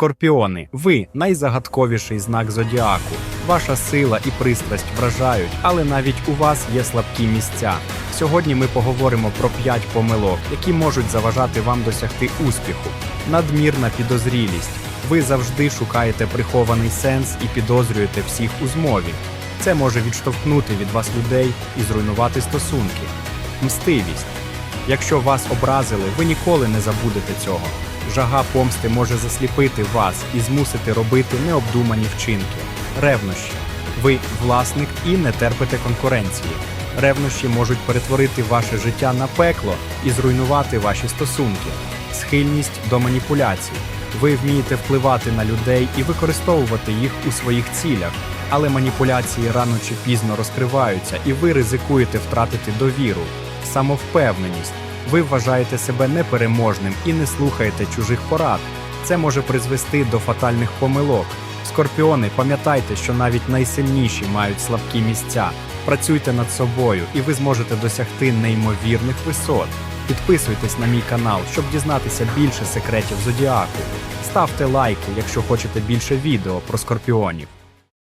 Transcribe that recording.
Скорпіони, ви найзагадковіший знак зодіаку. Ваша сила і пристрасть вражають, але навіть у вас є слабкі місця. Сьогодні ми поговоримо про 5 помилок, які можуть заважати вам досягти успіху. Надмірна підозрілість. Ви завжди шукаєте прихований сенс і підозрюєте всіх у змові. Це може відштовхнути від вас людей і зруйнувати стосунки. Мстивість. Якщо вас образили, ви ніколи не забудете цього. Жага помсти може засліпити вас і змусити робити необдумані вчинки. Ревнощі. Ви власник і не терпите конкуренції. Ревнощі можуть перетворити ваше життя на пекло і зруйнувати ваші стосунки. Схильність до маніпуляцій. Ви вмієте впливати на людей і використовувати їх у своїх цілях, але маніпуляції рано чи пізно розкриваються, і ви ризикуєте втратити довіру, самовпевненість. Ви вважаєте себе непереможним і не слухаєте чужих порад. Це може призвести до фатальних помилок. Скорпіони, пам'ятайте, що навіть найсильніші мають слабкі місця. Працюйте над собою, і ви зможете досягти неймовірних висот. Підписуйтесь на мій канал, щоб дізнатися більше секретів зодіаку. Ставте лайки, якщо хочете більше відео про скорпіонів.